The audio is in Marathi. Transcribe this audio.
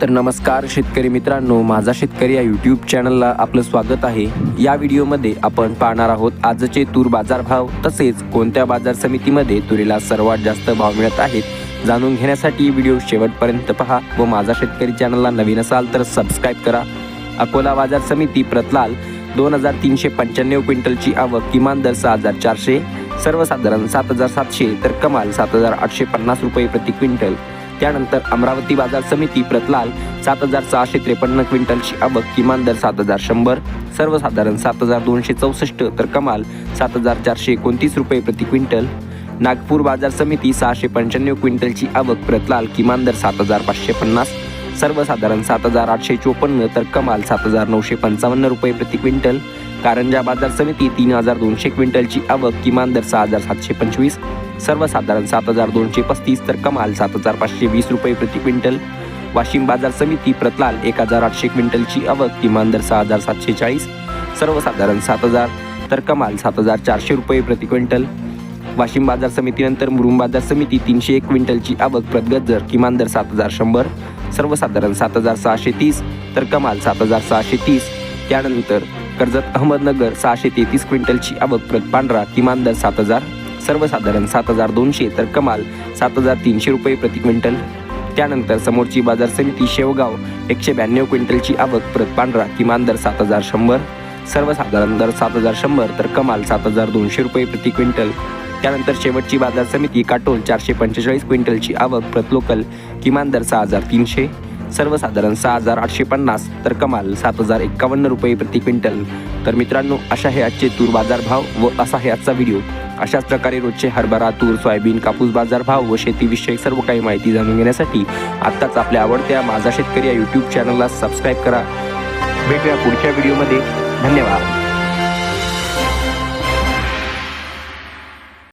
तर नमस्कार शेतकरी मित्रांनो माझा शेतकरी या यूट्यूब चॅनलला आपलं स्वागत आहे. या व्हिडिओमध्ये आपण पाहणार आहोत आजचे तूर बाजारभाव तसेच कोणत्या बाजार समितीमध्ये तुरीला सर्वात जास्त भाव मिळत आहेत जाणून घेण्यासाठी व्हिडिओ शेवटपर्यंत पहा व माझा शेतकरी चॅनलला नवीन असाल तर सबस्क्राईब करा. अकोला बाजार समिती प्रतलाल दोन हजार तीनशे पंच्याण्णव क्विंटलची आवक किमान दर सहा हजार चारशे सर्वसाधारण सात हजार सातशे तर कमाल सात हजार आठशे पन्नास रुपये प्रति क्विंटल. त्यानंतर अमरावती बाजार समिती प्रतलाल सात हजार सहाशे त्रेपन्न क्विंटलची आवक किमान दर सात हजार शंभर सर्वसाधारण सात हजार दोनशे चौसष्ट तर कमाल सात हजार चारशे एकोणतीस रुपये प्रति क्विंटल. नागपूर बाजार समिती सहाशे पंच्याण्णव क्विंटलची आवक प्रतलाल किमान दर सात हजार पाचशे पन्नास सर्वसाधारण सात हजार आठशे चोपन्न तर कमाल सात हजार नऊशे पंचावन्न रुपये प्रति क्विंटल. कारंजा बाजार समिती तीन हजार दोनशे क्विंटलची आवक किमान दर सहा हजार सातशे पंचवीस. सर्वसाधारण सात हजार दोनशे पस्तीस तर कमाल सात हजार पाचशे वीस रुपये प्रति क्विंटल. वाशिम बाजार समिती प्रतलाल एक हजार आठशे क्विंटलची आवक किमान दर सहा हजार सातशे चाळीस. सर्वसाधारण सात हजार तर कमाल सात हजार चारशे रुपये प्रति क्विंटल. वाशिम बाजार समितीनंतर मुरुम बाजार समिती तीनशे एक क्विंटलची आवक प्रतगज्जर किमान दर सात हजार शंभर सर्वसाधारण सात हजार सहाशे तीस तर कमाल सात हजार सहाशे तीस. त्यानंतर कर्जत अहमदनगर सहाशे तेहतीस क्विंटलची आवक प्रत पांढरा किमान दर सात हजार सर्वसाधारण सात हजार दोनशे तर कमाल सात हजार तीनशे रुपये प्रति क्विंटल. त्यानंतर समोरची बाजार समिती शेवगाव एकशे ब्याण्णव क्विंटलची आवक प्रत पांढरा किमान दर सात हजार शंभर सर्वसाधारण दर सात हजार शंभर तर कमाल सात हजार दोनशे रुपये प्रति क्विंटल. त्यानंतर शेवटची बाजार समिती काटोल चारशे पंचेचाळीस क्विंटलची आवक प्रत लोकल किमान दर सहा हजार तीनशे सर्वसाधारण सहा हजार आठशे पन्नास तर कमाल सात हजार एक्कावन्न रुपये प्रति क्विंटल. तर मित्रांनो अशा हे आजचे तूर बाजार भाव व असा हे आजचा व्हिडिओ. अशाच प्रकारे रोजचे हरभरा तूर सोयाबीन कापूस बाजार भाव व शेतीविषयक सर्व काही माहिती जाणून घेण्यासाठी आत्ताच आपल्या आवडत्या माझा शेतकरी या यूट्यूब चॅनलला सबस्क्राईब करा. भेटूया पुढच्या व्हिडिओमध्ये. धन्यवाद.